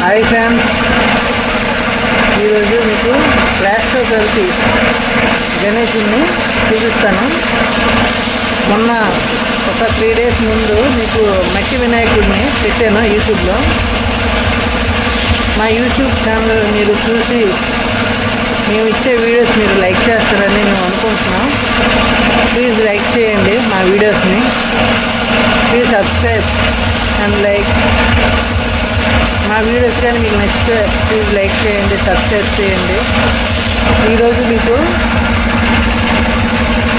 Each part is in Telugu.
Hi friends. ఈరోజు మీకు ప్లాస్టో కలిపి గణేషుని చూపిస్తాను. మొన్న ఒక త్రీ డేస్ ముందు మీకు మట్టి వినాయకుడిని పెట్టాను యూట్యూబ్లో. మా యూట్యూబ్ ఛానల్ మీరు చూసి మేము ఇచ్చే వీడియోస్ మీరు లైక్ చేస్తారని మేము అనుకుంటున్నాం. ప్లీజ్ లైక్ చేయండి మా వీడియోస్ని ప్లీజ్ సబ్స్క్రైబ్ అండ్ లైక్ మా వీడియోస్ కానీ మీకు నచ్చితే ప్లీజ్ లైక్ చేయండి సబ్స్క్రైబ్ చేయండి. ఈరోజు మీకు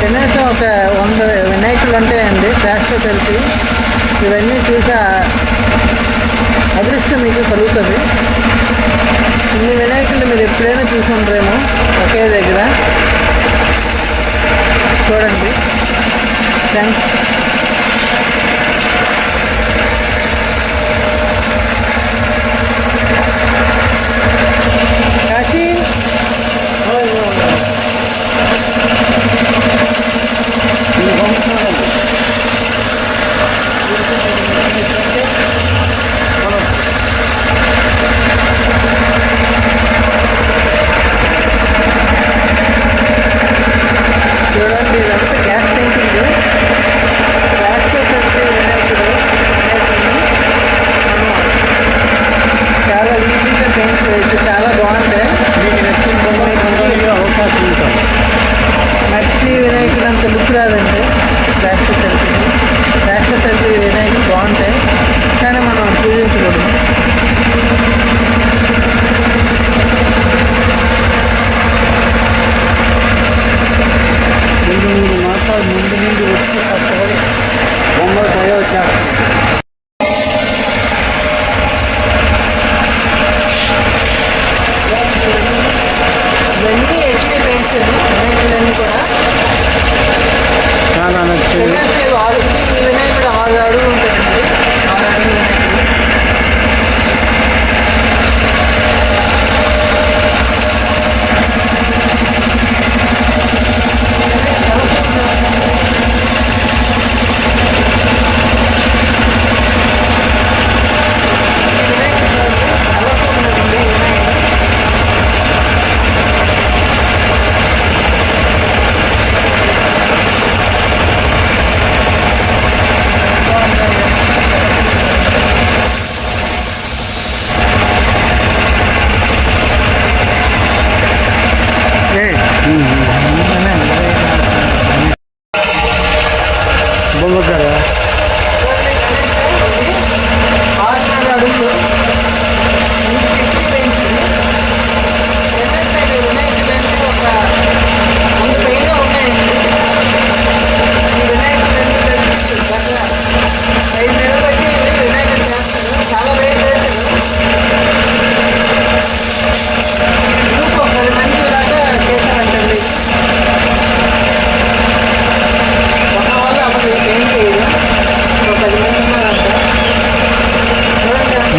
వినాయక ఒక వంద వినాయకులు ఉంటాయండి ప్లాస్టర్ కలిపి ఇవన్నీ చూసా అదృష్టం మీకు కలుగుతుంది. ఇన్ని వినాయకులు మీరు ఎప్పుడైనా చూసి ఉంటారేమో ఒకే దగ్గర. చూడండి. Thanks Bom lugar, é.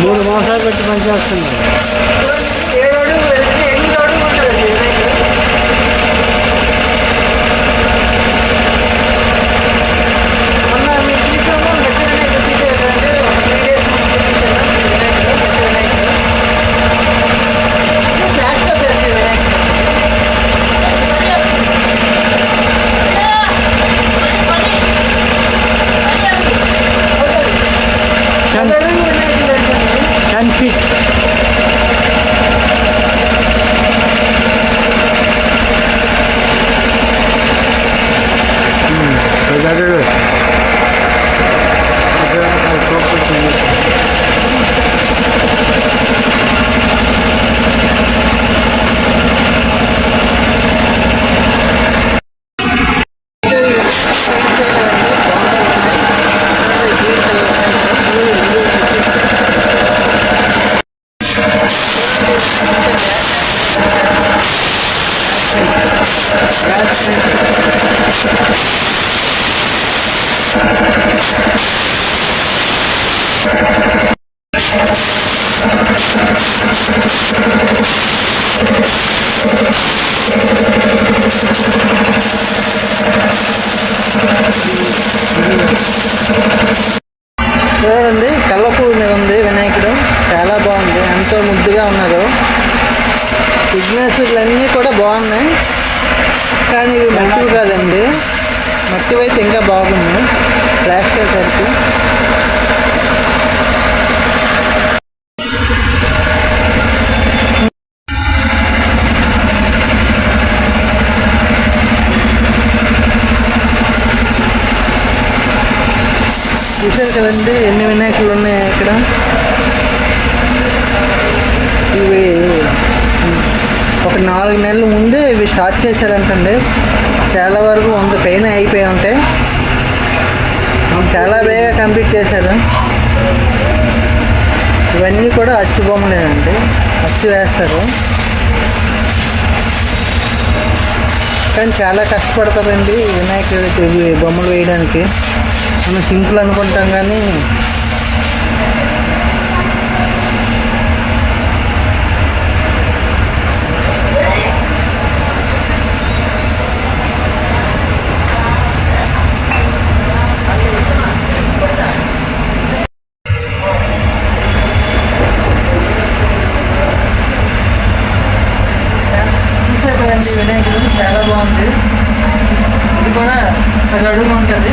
మూడు మాసాలు పెట్టి పనిచేస్తున్నారు ఏడు అడుగులు వెళ్తే ఎనిమిది అడుగులు ఉంటాడండి వినాయకుడు మొన్న మీరు చూసాము మెట్ల వినాయకుడు చూసేటంటే ఒక త్రీ డేస్ ముందు చూపించాను వినాయకుడు మెట్ల వినాయకుడు ఇది ప్లాస్తో తెలిసి వినాయకుడు టెన్ పది అడుగులు వినాయకుడు తెలుసండి టెన్ ఫీట్ అడుగులు చూడండి కళ్ళ పువ్వు మీద ఉంది వినాయకుడు చాలా బాగుంది ఎంతో ముద్దుగా ఉన్నారు విఘ్నేశ్వరులు అన్నీ కూడా బాగున్నాయి కానీ ఇవి మట్టివి కాదండి మట్టివి అయితే ఇంకా బాగుంది ప్లాస్టర్ సరికి చూసారు కదండి ఎన్ని వినాయకులు ఉన్నాయి ఇక్కడ? ఇవి ఒక నాలుగు నెలల ముందే ఇవి స్టార్ట్ చేశారంటండి. చాలా వరకు వంద పైన అయిపోయి ఉంటాయి చాలా బేగా కంప్లీట్ చేశారు. ఇవన్నీ కూడా అచ్చు బొమ్మలేనండి. అచ్చు వేస్తారు. కానీ చాలా కష్టపడతారండి వినాయకుడికి బొమ్మలు వేయడానికి. మనం సింపుల్ అనుకుంటాం కానీ వినాయకుడు చాలా బాగుంది. ఇది కూడా పది అడుగులు ఉంటుంది.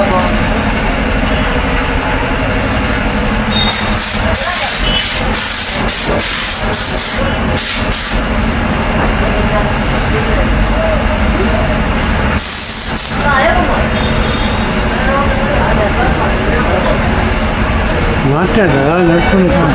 站着来来出去看看。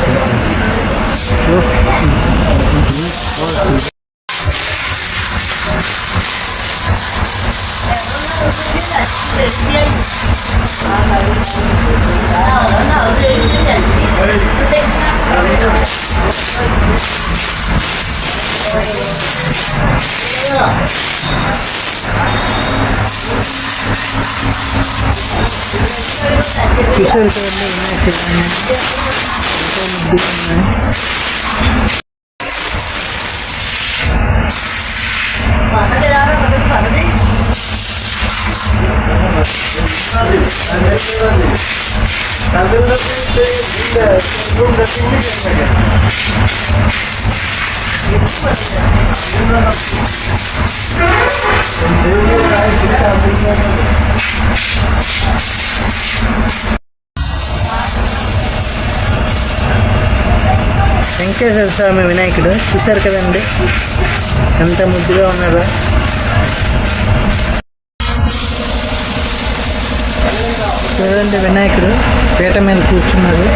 就现在那个。né? Thank you. వెంకటేశ్వర స్వామి వినాయకుడు. చూశారు కదండి? ఎంత ముద్దుగా ఉన్నారో. చూడండి వినాయకుడు. పీట మీద కూర్చున్నారు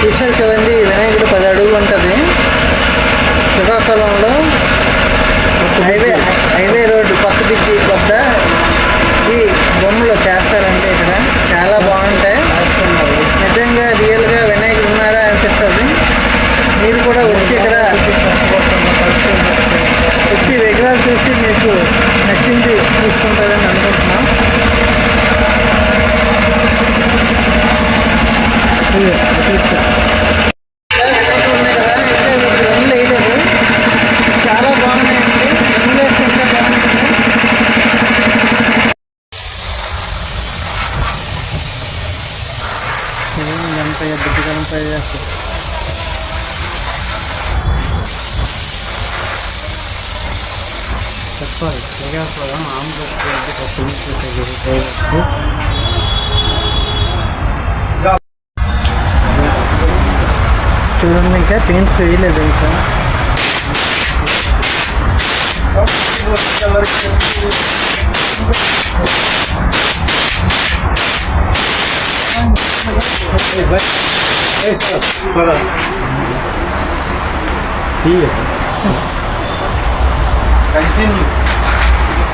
చూశారు కదండి వినాయకుడు పది అడుగులు ఉంటారు శ్రీకాకుళంలో హైవే హైవే రోడ్డు కొత్త బ్రిడ్జి వద్ద ఈ బొమ్మలు చేస్తారండి ఇక్కడ చాలా బాగుంటాయి నిజంగా రియల్గా వినాయకుడు ఉన్నారా అనిపిస్తుంది మీరు కూడా వచ్చి ఇక్కడ వచ్చి విగ్రహాలు చూసి మీకు నచ్చింది తీసుకుంటారని అనుకుంటున్నాం ఇదిగో, చూస్తా. వినాయకుడు ఉన్నాయి కదా ఇంకా వీటికి రంగులు అనుకుంటున్నా. చాలా బాగున్నాయండి రంగులు వేస్తే ఇంకా చేస్తారు చెప్పాలి. ఆంధ్రప్రదేశ్ ఒక సంస్కృతి డైరెక్ట్ చూడండి ఇంకా పెయింట్స్ వేయలేదు ఇంకా కంటిన్యూ क्या सर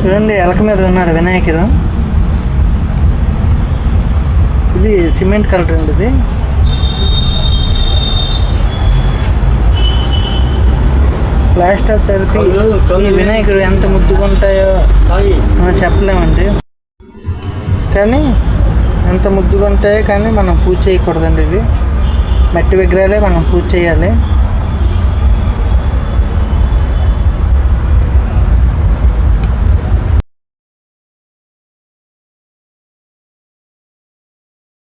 చూడండి ఎలక మీద ఉన్నారు వినాయకుడు. ఇది సిమెంట్ కలర్ అండి ఇది. ప్లాస్టర్ తరిపి ఈ వినాయకుడు. ఎంత ముద్దుగుంటాయో మనం చెప్పలేమండి. కానీ ఎంత ముద్దుగుంటాయో కానీ మనం పూజ చేయకూడదండి ఇవి. మట్టి విగ్రహాలే మనం పూజ చేయాలి.